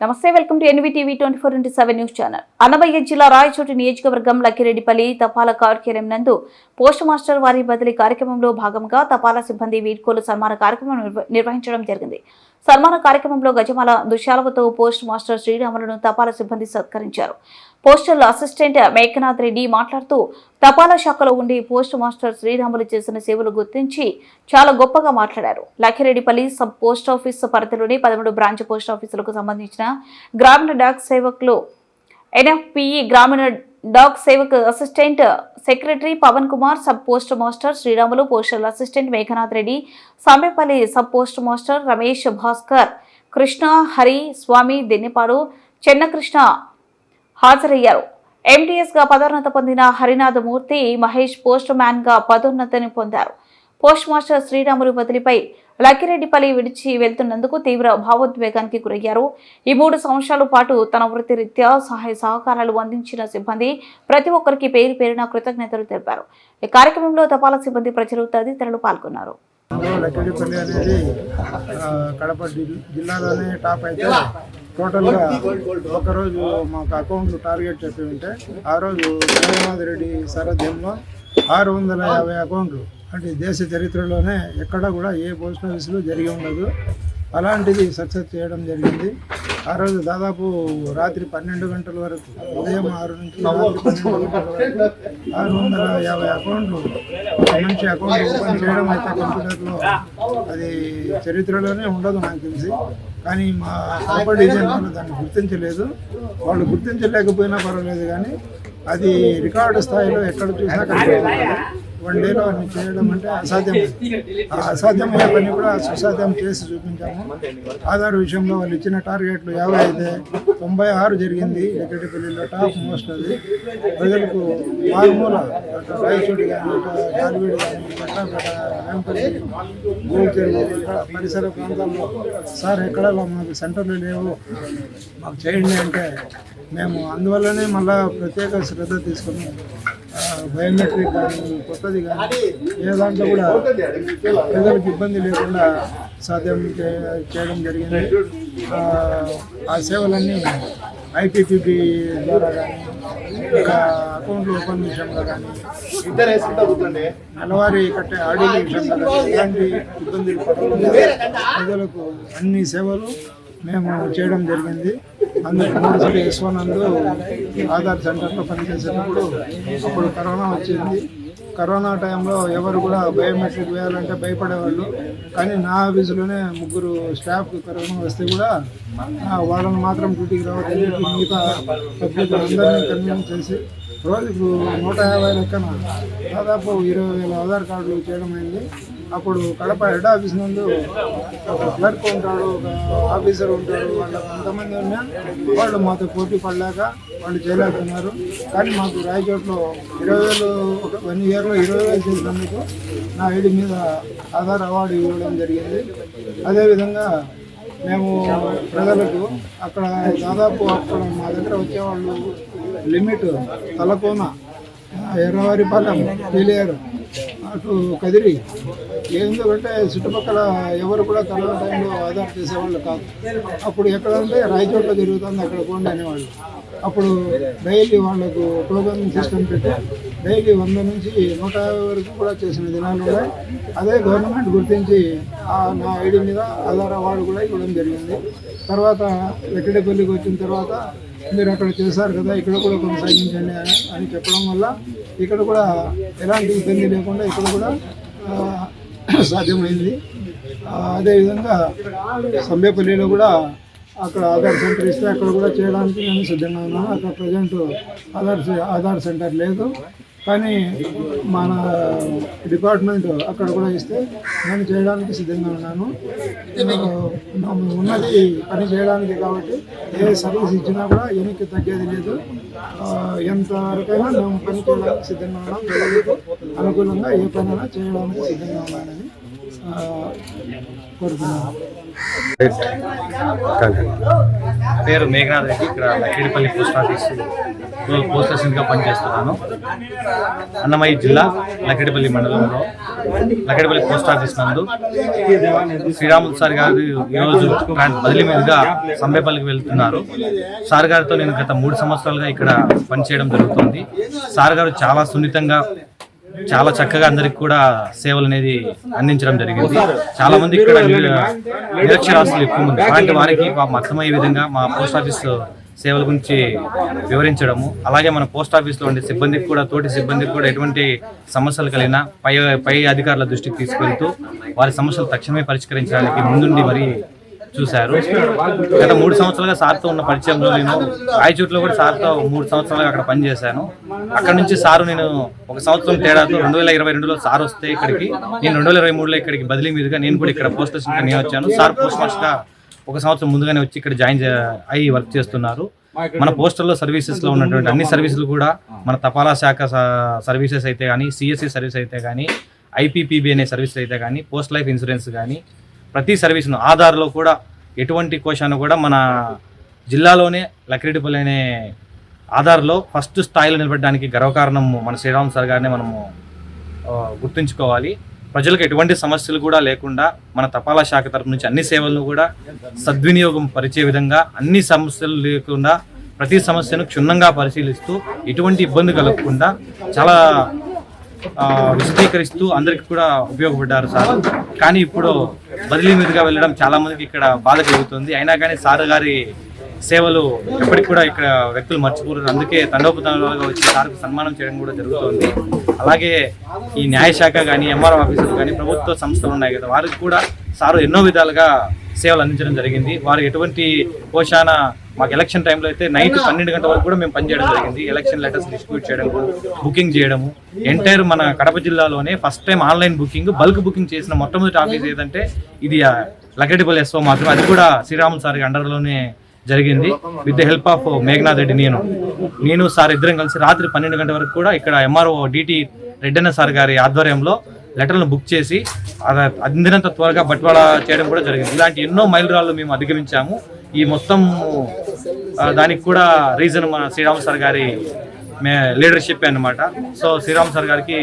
నమస్తే welcome to NVTV twenty four into seven news channel. Annamayya జిల్లా రాయచోటి నియోజకవర్గం లక్కిరెడ్డిపల్లి తపాలా కార్యాలయం నందు పోస్ట్ మాస్టర్ వారి బదిలీ కార్యక్రమంలో భాగంగా తపాలా సిబ్బంది వీడ్కోలు సన్మాన కార్యక్రమం నిర్వహించడం జరిగింది. సన్మాన కార్యక్రమంలో గజమాల దుశాలవతో పోస్ట్ మాస్టర్ శ్రీరాములను తపాలా సిబ్బంది సత్కరించారు. పోస్టల్ అసిస్టెంట్ మేఘనాథ్ రెడ్డి మాట్లాడుతూ తపాలా శాఖలో ఉండి పోస్ట్ మాస్టర్ శ్రీరాములు చేసిన సేవలు గుర్తించి చాలా గొప్పగా మాట్లాడారు. లక్కిరెడ్డిపల్లి సబ్ పోస్ట్ ఆఫీస్ పరిధిలోని పదమూడు బ్రాంచ్ పోస్ట్ ఆఫీసులకు సంబంధించిన గ్రామీణ డాక్ సేవకులు NFPE Gramin Dak Sevak assistant secretary Pavan Kumar sub post master Sriramulu postal assistant Meghanath Reddy Sambepalli sub post master Ramesh Bhaskar Krishna Hari Swamy Dennipadu Chennakrishna హాజరయ్యారు. ఎంటీఎస్గా పదోన్నత పొందిన హరినాథమూర్తి మహేష్ పోస్ట్ మ్యాన్గా పదోన్నతిని పొందారు. పోస్ట్ మాస్టర్ శ్రీరాములు బదిలీపై లక్కిరెడ్డిపల్లి విడిచి వెళ్తున్నందుకు తీవ్ర భావోద్వేగానికి గురయ్యారు. ఈ మూడు సంవత్సరాల పాటు తన వృత్తిరీత్యా సహాయ సహకారాలు అందించిన సిబ్బంది ప్రతి ఒక్కరికి పేరు పేరున కృతజ్ఞతలు తెలిపారు. ఈ కార్యక్రమంలో తపాలా సిబ్బంది ప్రజలు తదితరులు పాల్గొన్నారు. లక్కిడిపల్లి అనేది కడప జిల్లాలోనే టాప్ అయితే టోటల్గా ఒకరోజు మాకు అకౌంట్ టార్గెట్ చెప్పి ఉంటే ఆ రోజు జగన్మోహన్ రెడ్డి సారథ్యంలో ఆరు వందల యాభై అకౌంట్లు అంటే దేశ చరిత్రలోనే ఎక్కడ కూడా ఏ పోస్ట్ ఆఫీసులో జరిగి ఉండదు. అలాంటిది సక్సెస్ చేయడం జరిగింది. ఆ రోజు దాదాపు రాత్రి పన్నెండు గంటల వరకు ఉదయం ఆరు నుంచి ఆరు వందల యాభై అకౌంట్లు మంచి అకౌంట్ ఓపెన్ చేయడం అయితే కంప్యూటర్లో అది చరిత్రలోనే ఉండదు నాకు తెలిసి. కానీ మా కడప డివిజన్ వాళ్ళు దాన్ని గుర్తించలేదు. వాళ్ళు గుర్తించలేకపోయినా పర్వాలేదు కానీ అది రికార్డు స్థాయిలో ఎక్కడ చూసినా కనిపిస్తుంది వన్ డేలో అన్ని చేయడం అంటే అసాధ్యం ఆ అసాధ్యమయ్యే పని కూడా సుసాధ్యం చేసి చూపించాము. ఆధార్ విషయంలో వాళ్ళు ఇచ్చిన టార్గెట్లు యాభై అయితే తొంభై ఆరు జరిగింది. ఎక్కడిపల్లిలో టాప్ మోస్ట్ అది. ప్రజలకు మారుమూల అటు రాయచోటి కానీ గాలివీడు కానీ పట్టాపేట వేంపల్లి గోల్చెరువు పరిసర ప్రాంతాల్లో సార్ ఎక్కడ మాకు సెంటర్లు లేవు మాకు చేయండి అంటే మేము అందువల్లనే మళ్ళా ప్రత్యేక శ్రద్ధ తీసుకున్నాం. బయోమెట్రిక్ కానీ కొత్తది కానీ ఏ దాంట్లో కూడా ప్రజలకు ఇబ్బంది లేకుండా సాధ్యం చేయడం జరిగింది. ఆ, సేవలన్నీ ఐపీపీబీ ద్వారా కానీ ఇంకా అకౌంట్లు ఓపెన్ విషయంలో కానీ నెలవారీ కట్టే ఆడిట్ విషయంలో కానీ ఎలాంటి ఇబ్బందులు పడకుండా ప్రజలకు అన్ని సేవలు మేము చేయడం జరిగింది. అందుకు మూడుసారి యశ్వనందు ఆధార్ సెంటర్లో పనిచేసేటప్పుడు అప్పుడు కరోనా వచ్చింది. కరోనా టైంలో ఎవరు కూడా బయోమెట్రిక్ వేయాలంటే భయపడేవాళ్ళు. కానీ నా ఆఫీసులోనే ముగ్గురు స్టాఫ్ కరోనా వస్తే కూడా వాళ్ళని మాత్రం డ్యూటీకి రావద్దని మిగతా పబ్లిక్ అందరినీ కన్విన్స్ చేసి రోజుకు నూట యాభై లెక్కన దాదాపు ఇరవై వేల ఆధార్ కార్డులు చేయడం అయింది. అప్పుడు కడప హెడ్ ఆఫీస్ నందు ఒక క్లర్క్ ఉంటాడు ఒక ఆఫీసర్ ఉంటాడు వాళ్ళ కొంతమంది ఉన్నా వాళ్ళు మాతో పోటీ పడలేక వాళ్ళు చేయలేకున్నారు కానీ మాకు రాయచోట్లో ఇరవై వేలు ఒక వన్ ఇయర్లో ఇరవై వేలు చేసినందుకు నా ఐడి మీద ఆధార్ అవార్డు ఇవ్వడం జరిగింది. అదేవిధంగా మేము ప్రజలకు అక్కడ దాదాపు అక్కడ మా దగ్గర వచ్చేవాళ్ళు లిమిట్ తలకోన ఎర్రవారిపాలెం పీలేరు అటు కదిరి. ఎందుకంటే చుట్టుపక్కల ఎవరు కూడా కరోనా టైంలో ఆధార్ చేసేవాళ్ళు కాదు. అప్పుడు ఎక్కడ ఉంటే రాయచోట్ల జరుగుతుంది అక్కడ పోండి అనేవాళ్ళు. అప్పుడు డైలీ వాళ్ళకు టోకన్ సిస్టమ్ పెట్టి డైలీ వంద నుంచి నూట యాభై వరకు కూడా చేసిన దినాలు ఉన్నాయి. అదే గవర్నమెంట్ గుర్తించి ఆ నా ఐడి మీద ఆధార్ అవార్డు కూడా ఇవ్వడం జరిగింది. తర్వాత వెక్కడపల్లికి వచ్చిన తర్వాత మీరు అక్కడ చేశారు కదా ఇక్కడ కూడా కొనసాగించండి అని చెప్పడం వల్ల ఇక్కడ కూడా ఎలాంటి ఇబ్బంది లేకుండా ఇక్కడ కూడా సాధ్యమైంది. అదేవిధంగా సంబేపల్లిలో కూడా అక్కడ ఆధార్ సెంటర్ ఇస్తే అక్కడ కూడా చేయడానికి నేను సిద్ధంగా ఉన్నాను. అక్కడ ప్రజెంట్ ఆధార్ ఆధార్ సెంటర్ లేదు. కానీ మన డిపార్ట్మెంట్ అక్కడ కూడా ఇస్తే నేను చేయడానికి సిద్ధంగా ఉన్నాను. ఉన్నది పని చేయడానికి కాబట్టి ఏ సర్వీస్ ఇచ్చినా కూడా వెనక్కి తగ్గేది లేదు. ఎంతవరకైనా మేము పని చేయడానికి సిద్ధంగా ఉన్నాం. అనుకూలంగా ఏ పనైనా చేయడానికి సిద్ధంగా ఉన్నానని పేరు మేఘనాథ్ రెడ్డి ఇక్కడ లక్కిడిపల్లి పోస్ట్ ఆఫీస్లో పోస్ట్ అసిస్టెంట్గా పనిచేస్తున్నాను. అన్నమయ్య జిల్లా లక్కిడిపల్లి మండలంలో. లక్కిడిపల్లి పోస్ట్ ఆఫీస్ నందు శ్రీరాములు సార్ గారు ఈరోజు బదిలీ మీదుగా సంబేపల్లికి వెళ్తున్నారు. సార్ గారితో నేను గత మూడు సంవత్సరాలుగా ఇక్కడ పనిచేయడం జరుగుతుంది. సార్ గారు చాలా సున్నితంగా చాలా చక్కగా అందరికి కూడా సేవలు అనేది అందించడం జరిగింది. చాలా మంది ఇక్కడ నిర- నిరక్షరాస్యులు ఎక్కువ మంది. అలాంటి వారికి అర్థమయ్యే విధంగా మా పోస్ట్ ఆఫీస్ సేవల గురించి వివరించడము. అలాగే మన పోస్ట్ ఆఫీస్లో ఉండే సిబ్బందికి కూడా తోటి సిబ్బందికి కూడా ఎటువంటి సమస్యలు కలిగినా పై పై అధికారుల దృష్టికి తీసుకెళ్తూ వారి సమస్యలు తక్షణమే పరిష్కరించడానికి ముందుండి మరి చూశారు. గత మూడు సంవత్సరాలుగా సార్తో ఉన్న పరిచయంలో నేను రాయచోట్లో కూడా సార్తో మూడు సంవత్సరాలుగా అక్కడ పనిచేశాను. అక్కడ నుంచి సారు నేను ఒక సంవత్సరం తేడాతో రెండు వేల ఇరవై రెండులో సార్ వస్తే ఇక్కడికి నేను రెండు వేల ఇరవై మూడులో ఇక్కడికి బదిలీ మీదుగా నేను కూడా ఇక్కడ పోస్ట్ స్టేషన్గా నేను వచ్చాను. సార్ పోస్ట్ మాస్టర్గా ఒక సంవత్సరం ముందుగానే వచ్చి ఇక్కడ జాయిన్ అయ్యి వర్క్ చేస్తున్నారు. మన పోస్టల్లో సర్వీసెస్లో ఉన్నటువంటి అన్ని సర్వీసులు కూడా మన తపాలా శాఖ సర్వీసెస్ అయితే కానీ సిఎస్సి సర్వీస్ అయితే కానీ ఐపీపీబీ అనే సర్వీస్ అయితే కానీ పోస్ట్ లైఫ్ ఇన్సూరెన్స్ కానీ ప్రతి సర్వీస్ను ఆధార్లో కూడా ఎటువంటి కోశాన్ని కూడా మన జిల్లాలోనే లక్కిరెడ్డిపల్లి అనే ఆధార్లో ఫస్ట్ స్థాయిలో నిలబడడానికి గర్వకారణం మన శ్రీరామ్ సార్ గారిని మనము గుర్తుంచుకోవాలి. ప్రజలకు ఎటువంటి సమస్యలు కూడా లేకుండా మన తపాలా శాఖ తరపు నుంచి అన్ని సేవలను కూడా సద్వినియోగం పరిచే విధంగా అన్ని సమస్యలు లేకుండా ప్రతి సమస్యను క్షుణ్ణంగా పరిశీలిస్తూ ఎటువంటి ఇబ్బంది కలగకుండా చాలా విశదీకరిస్తూ అందరికి కూడా ఉపయోగపడ్డారు సార్. కానీ ఇప్పుడు బదిలీ మీదుగా వెళ్ళడం చాలా మందికి ఇక్కడ బాధ కలుగుతుంది. అయినా కానీ సార్ గారి సేవలు ఎప్పటికి కూడా ఇక్కడ వ్యక్తులు మర్చిపోరు. అందుకే తండోపతంగా వచ్చి సార్కు సన్మానం చేయడం కూడా జరుగుతుంది. అలాగే ఈ న్యాయశాఖ కానీ ఎంఆర్ఓ ఆఫీసులు కానీ ప్రభుత్వ సంస్థలు ఉన్నాయి కదా వారికి కూడా సారు ఎన్నో విధాలుగా సేవలు అందించడం జరిగింది. వారు ఎటువంటి పోషాన మాకు ఎలక్షన్ టైంలో అయితే నైట్ పన్నెండు గంటల వరకు కూడా మేము పనిచేయడం జరిగింది. ఎలక్షన్ లెటర్స్ డిస్ట్రిబ్యూట్ చేయడం బుకింగ్ చేయడము. ఎంటైర్ మన కడప జిల్లాలోనే first time online booking bulk booking చేసిన మొట్టమొదటి ఆఫీస్ ఏదంటే ఇది లగడిపల్లి ఎస్ఓ మాత్రం అది కూడా శ్రీరాములు సార్ అండర్లోనే జరిగింది. With the help of Meghanath Reddy నేను. నేను సార్ ఇద్దరం కలిసి రాత్రి పన్నెండు గంటల వరకు కూడా ఇక్కడ ఎంఆర్ఓ డిటి రెడ్డన్న సార్ గారి ఆధ్వర్యంలో లెటర్లను బుక్ చేసి అందినంత త్వరగా బట్వాడా చేయడం కూడా జరిగింది. ఇలాంటి ఎన్నో మైలురాళ్ళు మేము అధిగమించాము. ఈ మొత్తం దానికి కూడా రీజన్ మన శ్రీరామ్ సార్ గారి లీడర్షిప్ అన్నమాట. సో శ్రీరామ్ సార్ గారికి